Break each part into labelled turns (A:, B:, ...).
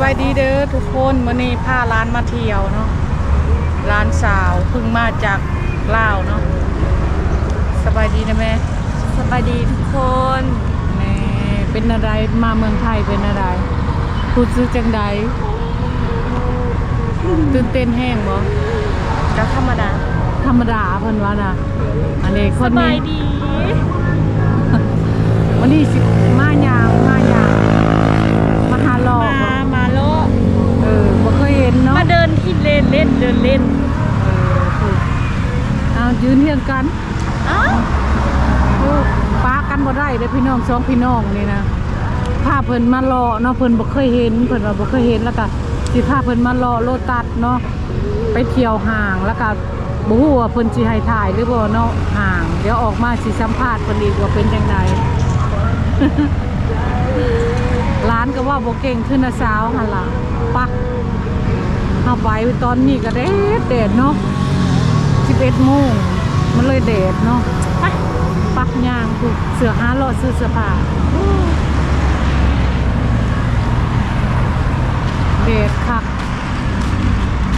A: บายดีเด้อทุกคนมื้อนี้พาร้านมาเที่ยวเนาะร้านสาวเพิ่งมาจากลาวเนาะสบายดีนะแม่
B: สบายดีทุกคน
A: แม่เป็นอะไรมาเมืองไทยเป็นอะไรพูดซื้อจังใดตื่นเต้นแห้งบ่
B: ก็ธรรมดา
A: ธรรมดาเพิ่นว่าน่ะอันนี้ค
B: ส
A: น
B: บา
A: นี้
B: ยดี
A: วันนี้สิมายางมายางมาหาหลอก
B: มา
A: บ่
B: มาโล
A: เออบ่เคยเห็นเนาะ
B: มาเดินที่เล่นเล่นเดินเล่น
A: เออถูกเอายืนเรียง กัน
B: อ้าว
A: โอ้ป้ากันบ่ได้เด้อพี่น้องสองพี่น้องนี่นะพาเพิ่นมารอเนาะเพิ่นบ่เคยเห็นเพิ่นว่าบ่เคยเห็นแล้วก็สิพาเพิ่นมารอโลตัสเนาะไปเที่ยวห้างแล้วก็บ่ฮู้ว่าเพิ่นสิให้ถ่ายหรือบ่เนาะห้าง เดี๋ยวออกมาสิสัมภาษณ์เพิ่นอีกว่าเป็นจังไดร้านก็ว่าบ่เก่งขึ้นนะสาวหั่นล่ะปักเฮาไปตอนนี้ก็แดดแดดเนาะ11โมง มันเลยแดดเนาะ
B: ไป
A: ปักยางถูกเสือหาเลาะซื้อเสื้อผ้าเดดคัก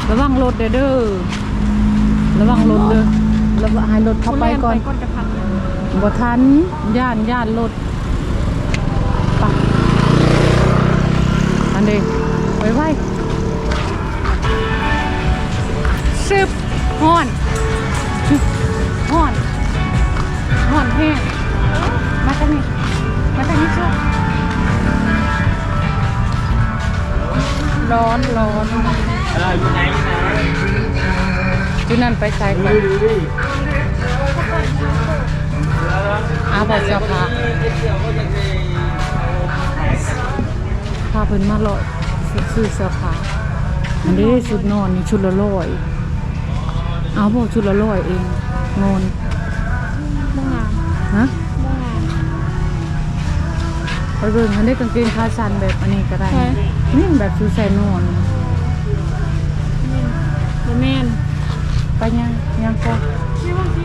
A: ระวังรถเด้อเด้อระวังรถเด้อระวังให้รถเข้าไปก่อน
B: ก่อนจะพัก
A: บ่ทันย่านย่านรถไปะอันนี้ไว้ไว้ ร้อนร้อน
C: เอออยู่ไหนอยู่ไหน
A: จุนั่นไปใส่ก่อนอาบอกเจ้าพาพาเพิ่นมาเลาะซื้อเสื้อผ้าอันนี้ชุดนอนนี่ชุดละร้อยเอาบอกชุดละร้อยเองงอน
B: ม่งาม
A: ฮะ
B: ม่งาม
A: ไปเบิ่งอันนี้กางเกงขาสั้นแบบอันนี้ก็ได้
B: ใช่
A: นี่แบบชุดใส่นอน
B: บ่แม่น
A: ไปยังยังก็
B: นี่ว่าสิ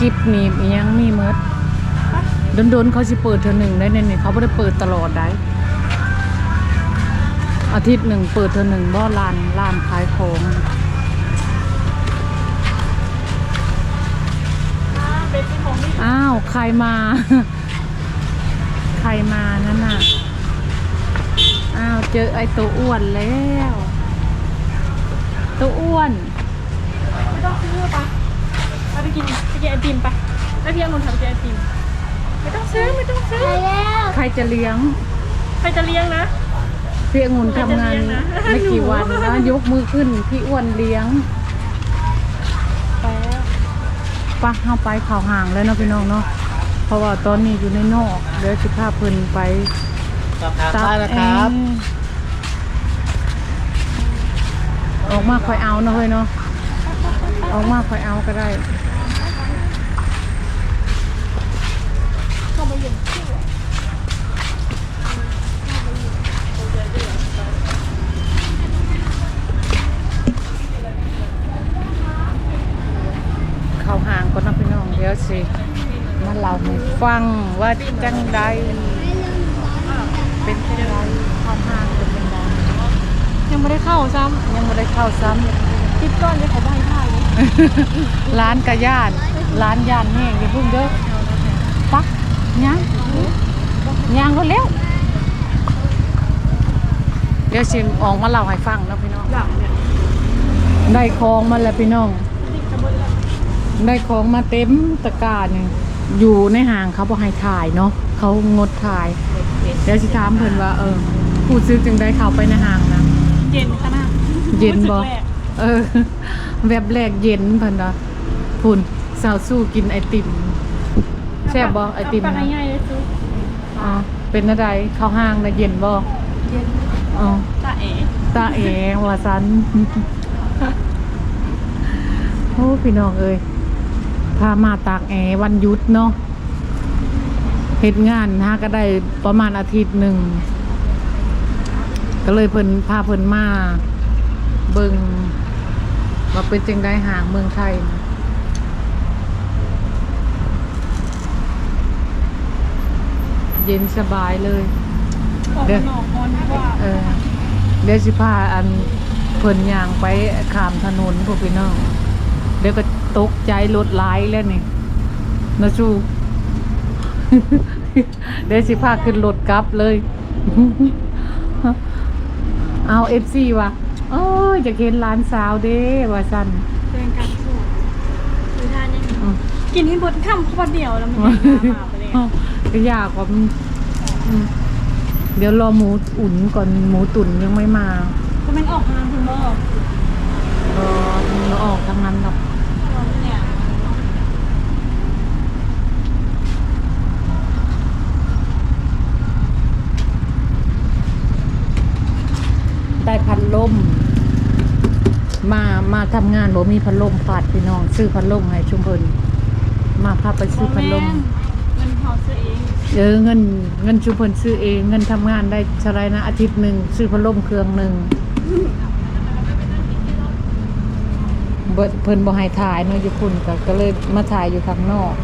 A: กิบหนีบอีหยังมีเมดโดนๆเขาสิเปิดเทอหนึ่งได้เนี่ยเขาไม่ได้เปิดตลอดได้ อาทิตย์หนึ่งเปิดเทอหนึ่งบ่ร้านร้านขายของ
B: อ่าเป็นที่ของนี่
A: อ้าว ใครมา ใครมานั่นน่ะ อ้าว เจอไอ้ตัวอ้วนแล้ว ตัวอ้วน
B: ไม่ต้องซื้อปะเอาไปกินไปกินไอติมไปแล้วพี่องุ่นทำกินไอติม ไม่ต้องซื้อไม่ต้องซื้อ
A: ใครจะเลี้ยง
B: ใครจะเลี้ยงนะ
A: พี่องุ่นทำงาน
B: ใครจะเลี้ยงนะ
A: ไม่กี่วันนะยกมือขึ้นพี่อ้วนเลี้ยง
B: ไปแล้ว
A: ปะเข้าไปเข่าวห่างแล้วเนาะพี่น้องเนาะเพราะว่าตอนนี้อยู่ในนอกเดี๋ยวจะพาเพิ่นไป
C: สอบถามได้นะครับ
A: เองออกมาคอยเอาเนาะเฮ้ยเนาะออกมาคอยเอาก็ได้
B: เข้ามาเย็
A: ก่อนเนาะพี่น้องเดี๋ยวสิมาเล่าให้ฟังว่าจังใดเป็นจังใดเข้าห่างเป็นจังใด
B: ยังไม่ได้เข้าซ้
A: ยังไม่ได้เข้าซ้ำ
B: คิดก้อนเลยเขาไม่ให้ถ่ายเลยำ
A: ร้านกระย่านร้านย่านแห้งอย่าเพิ่งเด้อปักย่างย่างก็เร็วเดี๋ยวชิมออกมาเล่าให้ฟังเนาะพี่น้อง
B: หลังเนี่ย
A: ได้ของมาแล้วพี่น้อง
B: นี่กระเบื้องแล้ว
A: ได้ของมาเต็มตะกร้าเนี่ยอยู่ในห้างเขาบอกให้ถ่ายเนาะเขางดถ่าย เดี๋ยวสิถามเพิ่นว่า เออผู้ซื้อจึงได้เข้าไปในห้างนะ
B: เย็นขนาด
A: เย็นบ่
B: รู้สึกแรก
A: เออแบบแรกเย็นเพิ่นว่าพุ่นสาวสู้กินไอติมแซ่บบ่ไอติม
B: เาปาก
A: นะ
B: ง่ายๆเลยซุ
A: อ๋อเป็นอะไรเข้าห้างนะเย็นบ่
B: เย็น
A: อ๋อ
B: ตาเอ๋
A: ตาเอ๋ว่าซันโอ้พี่น้องเอ้ย พามาตากแอร์วันหยุดเนาะเฮ็ดงานฮะก็ได้ประมาณอาทิตย์หนึ่ง ก็เลยเพิ่นพาเพิ่นมาเบิ่งว่าเป็นจังได๋ห่างเมืองไทยนะเย็นสบายเลย
B: ออก
A: เดี๋ยว
B: หนองออนกว่า
A: เออเดี๋ยวสิพาอันเพิ่นย่างไปข้ามถนนพวกพี่น้อง เดี๋ยวก็ ตกใจรถหลายแล้วนี่นะชูเดี๋ยวสิพาขึ้นรถกลับเลย เอาเอฟซีว่ะโอ้ยจะเห็นร้านสาวเด้ว่าสัน
B: เดินกันสู้คือทานยังไง
A: อืม
B: กินให้บดข้ามข้าวเดียวแล้วมันยังยามาไปเลย
A: ก็ยากกว่ามันอืมเดี๋ยวรอหมูอุ่นก่อนหมูตุ๋นยังไม่มา
B: ก็มันออกทางคุณบ่
A: เออเราออกทางนั้นหรอก ได้พัดลม มามาทำงานบ่มีพัดลมฝาดพี่น้อง ซื้อพัดลมให้ชุมพลมาพาไปซื้อพัดลม
B: เงินเขาซื้อเอง
A: เออเงินเงินชุมพลซื้อเองเงินทำงานได้เท่าไรนะอาทิตย์หนึ่งซื้อพัดลมเครื่องหนึ่งเบิดเพิ่นบ่ให้ถ่ายเนาะอยู่คุณก็ก็เลยมาถ่ายอยู่ข้างนอก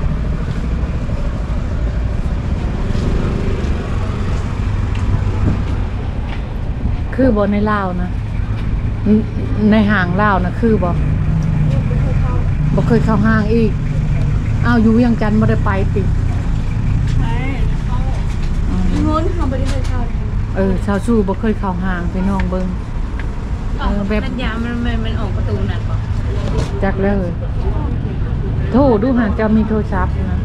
A: คือบ่ในลาวนะในในห้างลาวนะคือบ่บ่เคยเข้าห้างอีกอ้าวอยู่เวียงจันทน์บ่ได้ไปติ
B: ใช่เขา
A: อืม
B: งนทำบริษัทเขา
A: เออชาวชูบ่เคยเข้าห้างพี่น้องเบิ่งเออแบบ
B: ปัญญามันมันมันออกประตูนั่นปะ
A: จักแล้วเลยโทรดูหากจะมีโทรศัพท์นะ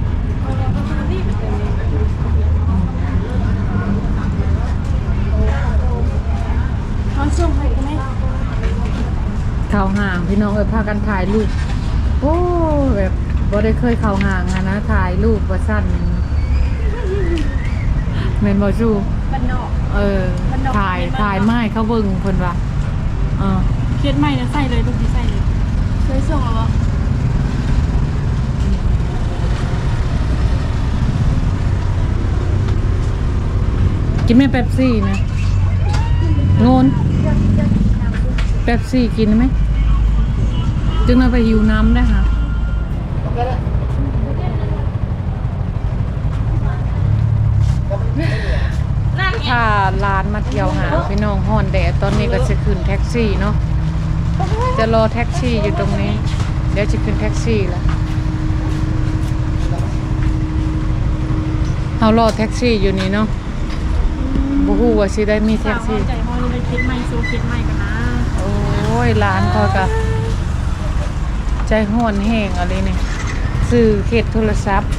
B: เขา ส่งให้ก็ไม่
A: เข้าห้างพี่น้องเอ้ยพากันถ่ายรูปโอ้แบบบ่ได้เคยเข้าห้างอะนะถ่ายรูปว่าสั้นแมนบ่ชู
B: บันนอก
A: เออ
B: มันดอก
A: ถ่าย
B: มันดอก
A: ถ่ายไม้เขาเบิ่งเพิ่นว่าเออ
B: เครียดไหมนะใส่เลยลูกทีใส่เลยเคยส่งแล้วปะ
A: กินไหมเป๊ปซี่นะ โงน เป๊ปซี่กินไหม จึงเราไปหิวน้ำได้ค่ะถ้าร้านมาเที่ยวหาพี่น้องฮอนแดดตอนนี้ก็จะขึ้นแท็กซี่เนาะ จะรอแท็กซี่อยู่ตรงนี้ เดี๋ยวจะขึ้นแท็กซี่ล้วเอารอแท็กซี่อยู่นี่เนาะบ่ฮู้ว่าสิได้มีแท็
B: ก
A: ซี่
B: คิดไม่สู้คิดไม่กันนะ
A: โอ้ยร้านเขาก็ใจห้อนแห้งอะไรนี่ซื้อเขตโทรศัพท์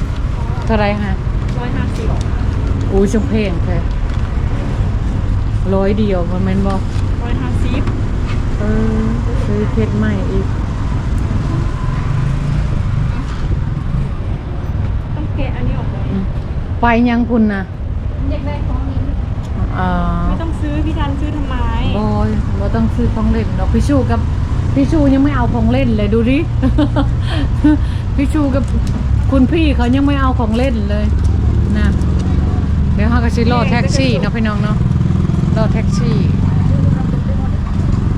A: เท่าไหรฮะ
B: ร้อยห้าสิบ
A: อู้ชงเพลงแท้ร้อยเดียวมันแม่นบ่
B: ร้อยห้าสิบ
A: เออซื้อเพชรใหม่อีก
B: ต้องแกะอันนี้ออกเลย
A: อืมไปยังคุณนะ
B: อยากได้ของนี้
A: อ่า
B: ไม่ต้องซื้อพี่ทันซื้อทำไม
A: บอยบ่ต้องซื้อของเล่นดอกพี่ชูกับพี่ชูยังไม่เอาของเล่นเลยดูดิ พี่ชูกับคุณพี่เขายังไม่เอาของเล่นเลยนะเดี๋ยวเขาก็สิรอแท็กซี่เนาะพี่น้องเนาะรอแท็กซี่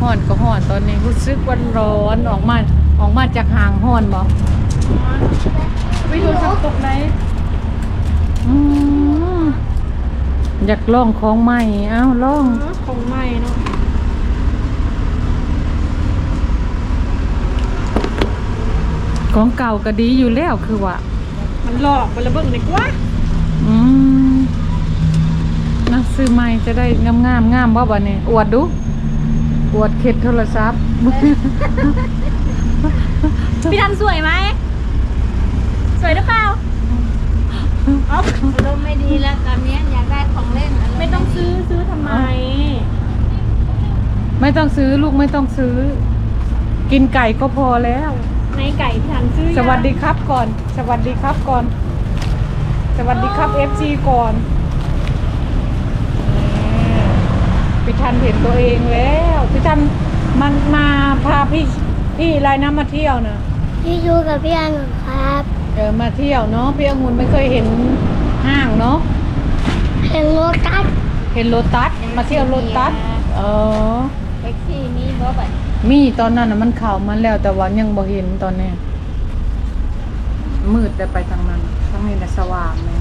A: ฮ้อนก็ฮ้อนตอนนี้รู้สึกว่าร้อนออกมาออกมาจากห่างฮ้อนบ่
B: ไปดูสักตกไหน
A: อืม อยากลองของใหม่ เอ้าลอง
B: ของใหม่เนาะ
A: ของเก่าก็ดีอยู่แล้วคือว่า
B: มันหลอกมันระเบิดเลยกว่า
A: อืมนะซื้อใหม่จะได้งามงามๆงามบ่บ่เนี่ยอวดดู อวดเข็ดโทรศัพท์
B: พี่ทันสวยไหม สวยหรือเปล่า เอา
D: ลมไม่ดีแล้วตอนนี้อยากได้ของเล่นอะไร
B: ไม่ต้องซื้อซื้อทำไม
A: ไม่ต้องซื้อลูกไม่ต้องซื้อ กินไก่ก็พอแล้ว
B: ในไก่พี่ทันซื้อ
A: สวัสดีครับก่อน สวัสดีครับก่อน สวัสดีครับ FC ก่อนพี่ทันเห็นตัวเองแล้วพี่ทันมันมาพาพี่พี่อะไรนะมาเที่ยวนะ
D: พี่ยูกับพี่อันครับ
A: เออมาเที่ยวเนาะพี่องุ่นไม่เคยเห็นห้างเนาะ
D: เห็นโลตัส
A: เห็นโลตัสมาเที่ยวโลตัสเอเออ
D: แท็กซี่นี้บ่บัด
A: มีตอนนั้นน่ะมันเข้ามาแล้วแต่ว่ายังบ่เห็นตอนนี้มืดแต่ไปทางนั้นทางนี้น่ะสว่างเลย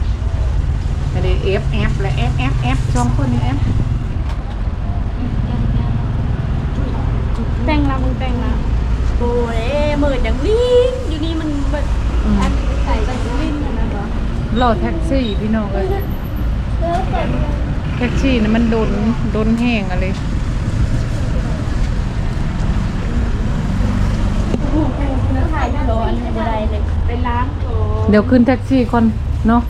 A: ไม่ได้ F F และ F F F สองคนนี้ F
B: แต่งละมึงแต่งละโอ้ยหมื่นอย่างลิ้นอยู่นี่มันเบิด
A: อืม
B: อัน ใส่เป็นลิ้นนะเนาะ
A: รอแท็กซี่พี่น้องเอ้ยแท็กซี่นะมันโดนโดนแห้งอะไร
B: เนื้อไข่ร้อนไม่ไรเลยไปล้างตัว
A: เดี๋ยวขึ้นแท็กซี่ก่อนเนาะ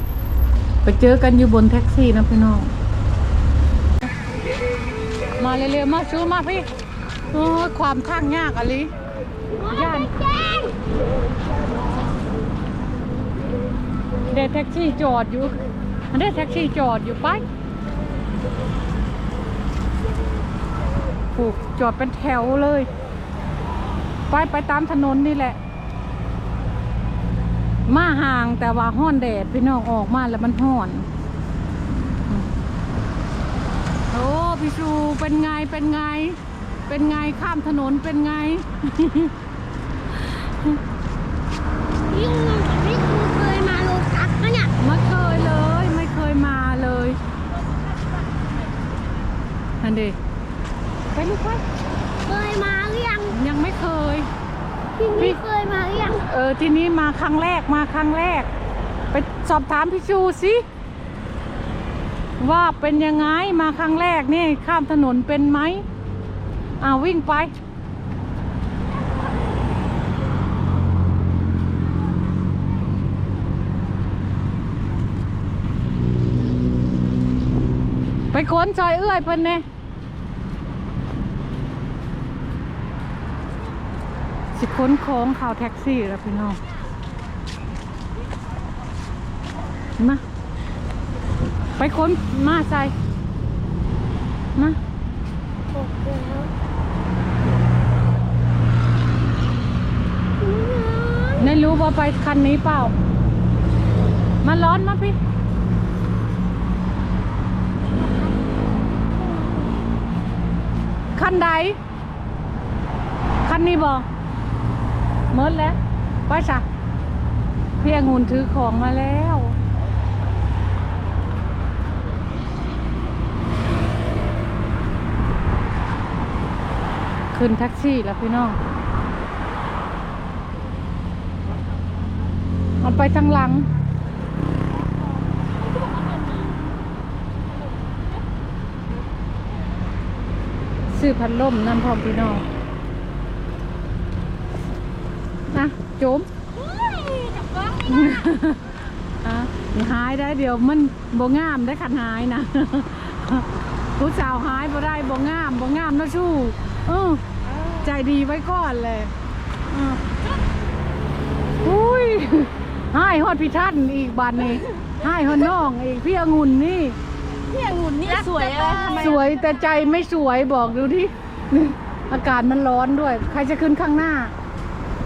A: ไปเจอกันอยู่บนแท็กซี่นะพี่น้อง มาเร็วๆมาชูมาพี่โอ้ความทางยากอะไรย่าน เด็กแท็กซี่จอดอยู่อันเด็กแท็กซี่จอดอยู่ไปผูกจอดเป็นแถวเลย ไปไปตามถนนนี่แหละ มาห่างแต่ว่าห้อนแดดพี่น้องออกมาแล้วมันห้อนโอ้พี่ชูเป็นไงเป็นไง เป็นไงข้ามถนนเป็นไง
D: ยิ่งงงกับพี่ครูเคยมาโลตัสปะเนี่ย
A: ไม่เคยเลย ไม่เคยมาเลยอัน เดไปลูกไป
D: เคยมาหรือยัง
A: ยังไม่เคย
D: พี่นี่เคยมาหรือยัง
A: เออที่นี้มาครั้งแรกมาครั้งแรก ไปสอบถามพี่ชูสิว่าเป็นยังไงมาครั้งแรกนี่ข้ามถนนเป็นไหมอ่าวิ่งไปไปขนซอยเอื้อยเพิ่นเน่ สิขนของข่าวแท็กซี่แล้วพี่น้องมาไปขนมาใส่มา
D: หกแล้ว
A: ไม่รู้ว่าไปคันนี้เปล่า มาร้อนมาพี่คันใดคันนี้บอก เมิดแล้วไปจ้ะเพียงหุ่นถือของมาแล้วขึ้นแท็กซี่แล้วพี่น้องมันไปทางหลัง ซื้อพัดลมนั่นพร้อมพี่น้องนะโจมอะหายได้เดี๋ยวมันบ่งามได้ขันหายนะผู้สาวหายบ่ได้บ่งามบ่งามนะชู้เออใจดีไว้ก่อนเลยอะอุ้ยหายฮอดพี่ท่านอีกบานนี้หายฮอดน้องอีกพี่องุ่นนี่
B: พี่องุ่นนี่สวยอะไรทำไม
A: สวยแต่ใจไม่สวยบอกดูที่อากาศมันร้อนด้วย ใครจะขึ้นข้างหน้า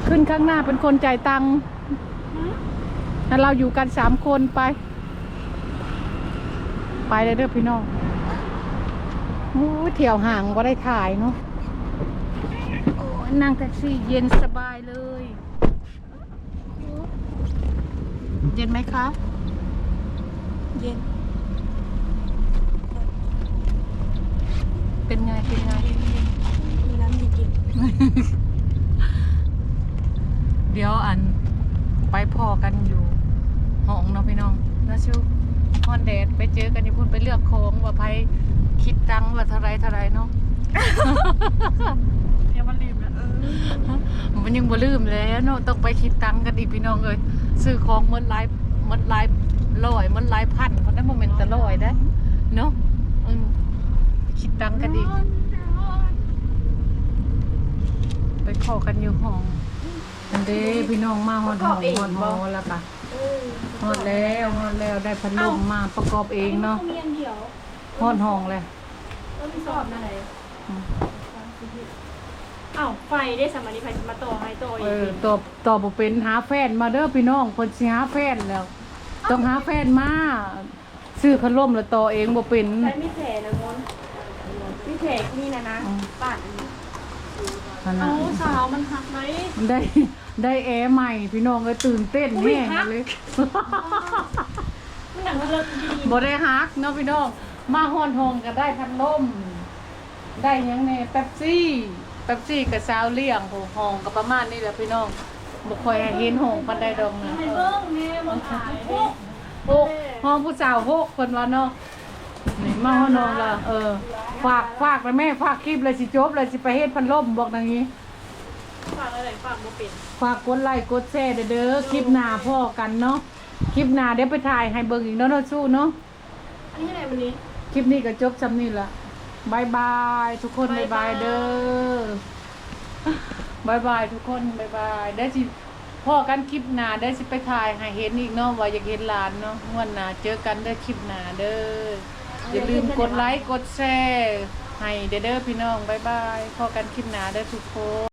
A: ขึ้นข้างหน้าเป็นคนจ่ายตังค์แล้วเราอยู่กันสามคนไป ไปเลยเด้อพี่น้องโอ้ยเที่ยวห่างก็ได้ถ่ายเนาะโอ้ยนั่งแท็กซี่เย็นสบายเลย เย็นไหมคะ
B: เย็น
A: เป็นไง เป็นไง
B: มีน้ำมีกิน
A: เดี๋ยวอันไปพอกันอยู่ห้องเนาะพี่น้องนะชูฮอนแดดไปเจอกันที่พุ่นไปเลือกของว่าไพคิดตังค์ว่าเท่าไรเท่าไรเนาะ
B: เดี๋ยวมันลืมแล้วเออ
A: มันยังบ่ลืมแล้วเนาะต้องไปคิดตังค์กันอีกพี่น้องเอ้ยซื้อของเหมันหลายเหมันหลายร้อยเหมันหลายพันเพราะนั้นโมเมนต์แต่ร้อยได้เนาะอืมคิดตังค์กันอีกไปขอกันอยู่ห้อง อันเด้พี่น้องมาฮอดห้องฮอดหอแล้วปะฮอดแล้วฮอดแล้วได้พัดลมมาประกอบเองเนาะ
B: เมียนเดียว
A: ฮอดห้องเลย
B: แล้วมีสอบนั่นไหน
A: อืม
B: อ้าวไฟได้สมัยนี้ไฟมาต่อให้ต่อ
A: เอ
B: อี
A: อกตอบตอบบ่เป็นหาแฟนมาเด้อพี่น้องคนสิหาแฟนแล้ว ต้องหาแฟนมาซื้อพัดลมแล้วต่อเองบ่เป็น
B: ใช้มีแผลนะมนมีแผลกนี่นะนะ
A: อ๋อ
B: บ้านอันนี้
A: นั่น
B: เอา
A: น่ะ
B: สาวมันหักไหม
A: ได้ได้แอร์ใหม่ พี่น้องเลยตื่นเต้น
B: อุ๊ย
A: แน่
B: ฮัก
A: เลย
B: มันหนังเลิศดี
A: บ่ได้ฮักเนาะพี่น้องมาฮ้อนห้องก็ได้พัดลมได้หยังแน่เป๊ปซี่เป๊ปซี่กับซาวเลี้ยงโหห้องก็ประมาณนี้แหละพี่น้องบ่ค่อยให้เห็นห้องปานใดดอกนะ
B: ให้เบิ้งแม่มาขาย
A: โอ้โอ้ห้องผู้สาวโฮกเพิ่นว่าเนาะ นี่มาฮ้อนห้องละเออ ฝากฝากแล้วแม่ฝากคลิปเลยสิจบเลยสิไปเฮ็ดพัดลมบอกดังนี้
B: ฝากอะไรฝากบ่เป็น
A: ฝากกดไลค์กดแชร์เด้อคลิปหน้าพ่อกันเนาะคลิปหน้าเดี๋ยวไปถ่ายให้เบิ่งอีกเนาะเนาะสู้เนาะ
B: อันนี้อะไรวันนี้
A: คลิปนี้ก็จบจำนี่ละบายบายทุกคนบายบายเด้อบายบายทุกคนบายบายได้สิพ่อกันคลิปหน้าได้สิไปถ่ายให้เห็นอีกเนาะว่าอยากเห็นหลานเนาะงวันหน้าเจอกันเด้อคลิปหน้าเด้อ อย่าลืมกดไลค์กดแชร์ให้เด้อเด้อพี่น้องบายบายพอกันคลิปหน้าเด้อทุกคน